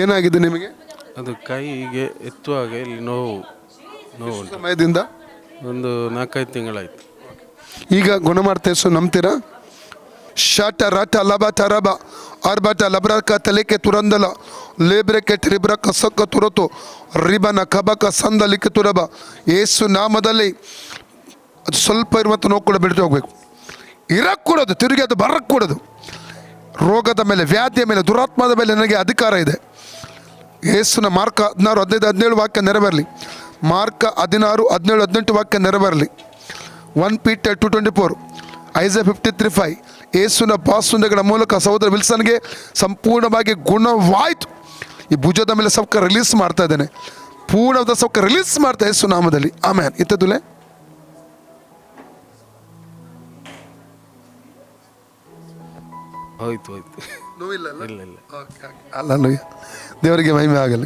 ಏನಾಗಿದೆ ನಿಮಗೆ? ಅದು ಕೈಗೆ ಎತ್ತುವಾಗ ಇಲ್ಲಿ ನೋವು ನೋವು ಉಂಟು. ಸಮಯದಿಂದ? ಒಂದು ನಾಲ್ಕೈದು ತಿಂಗಳಾಯ್ತು. ಈಗ ಗುಣ ಮಾಡ್ತಾ ಯೇಸು ನಂಬ್ತೀರಾ? ಶಟ ರಟ ಲಬಟ ರಬ ಅರ್ಬಟ ಲಬ್ರಕ ತಲೆಕೆ ತುರಂದಲ ಲೇಬ್ರಕೆ ಟ್ರಿಬ್ರಕ ಸೊಕ್ಕ ತುರತು ರಿಬನ ಕಬಕ ಸಂದಲಿಕೆ ತುರಬ. ಏಸು ನಾಮದಲ್ಲಿ ಅದು ಸ್ವಲ್ಪ ಇರುವಂಥ ನೋವು ಕೂಡ ಬಿಡ್ತು ಹೋಗ್ಬೇಕು. ಇರಕ್ಕೆ ಕೂಡದು ತಿರುಗಿ ಅದು ಬರಕ್ಕೆ ಕೂಡದು ರೋಗದ ಮೇಲೆ, ವ್ಯಾಧಿಯ ಮೇಲೆ, ದುರಾತ್ಮದ ಮೇಲೆ ನನಗೆ ಅಧಿಕಾರ ಇದೆ. ಯೇಸುನ ಮಾರ್ಕ ಹದಿನಾರು, ಹದಿನೈದು, ಹದಿನೇಳು ವಾಕ್ಯ ನೆರವೇರಲಿ. ಮಾರ್ಕ ಹದಿನಾರು, ಹದಿನೇಳು, ಹದಿನೆಂಟು ವಾಕ್ಯ ನೆರವೇರಲಿ. One Peter two twenty four Isaiah fifty three five ಯೇಸುನ ಪಾಸುಂದಗಳ ಮೂಲಕ ಸಹೋದರ ವಿಲ್ಸನ್ಗೆ ಸಂಪೂರ್ಣವಾಗಿ ಗುಣವಾಯಿತು. ಈ ಭುಜದ ಮೇಲೆ ಸೌಕರ್ಯ ರಿಲೀಸ್ ಮಾಡ್ತಾ ಇದ್ದೇನೆ. ಪೂರ್ಣವಾದ ಸೌಕರ್ಯ ರಿಲೀಸ್ ಮಾಡ್ತಾ ಯೇಸು ನಾಮದಲ್ಲಿ. ಆಮೇಲೆ ಇತ್ತದುಲೆ ಹೋಯ್ತು ಹೋಯ್ತು. ನೋವಿಲ್ಲ ಇಲ್ಲ ಇಲ್ಲ. ಅಲ್ಲ ದೇವರಿಗೆ ಮಹಿಮೆ ಆಗಲಿ.